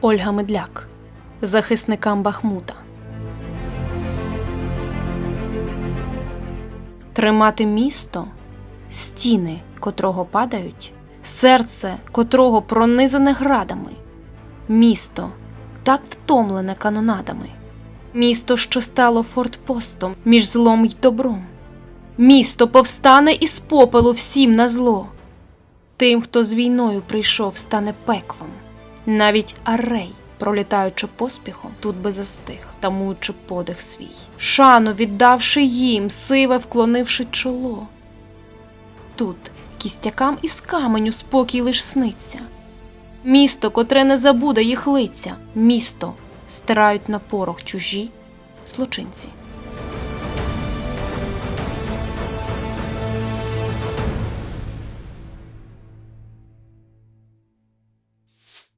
Ольга Медляк, захисникам Бахмута. Тримати місто, стіни котрого падають, серце котрого пронизане градами, місто так втомлене канонадами, місто, що стало фортпостом між злом й добром, місто повстане із попелу всім на зло. Тим, хто з війною прийшов, стане пеклом. Навіть арей, пролітаючи поспіхом, тут би застиг, тамуючи подих свій, шану віддавши їм, сиве вклонивши чоло. Тут кістякам із каменю спокій лиш сниться. Місто, котре не забуде їх лиця, місто стирають на порох чужі злочинці.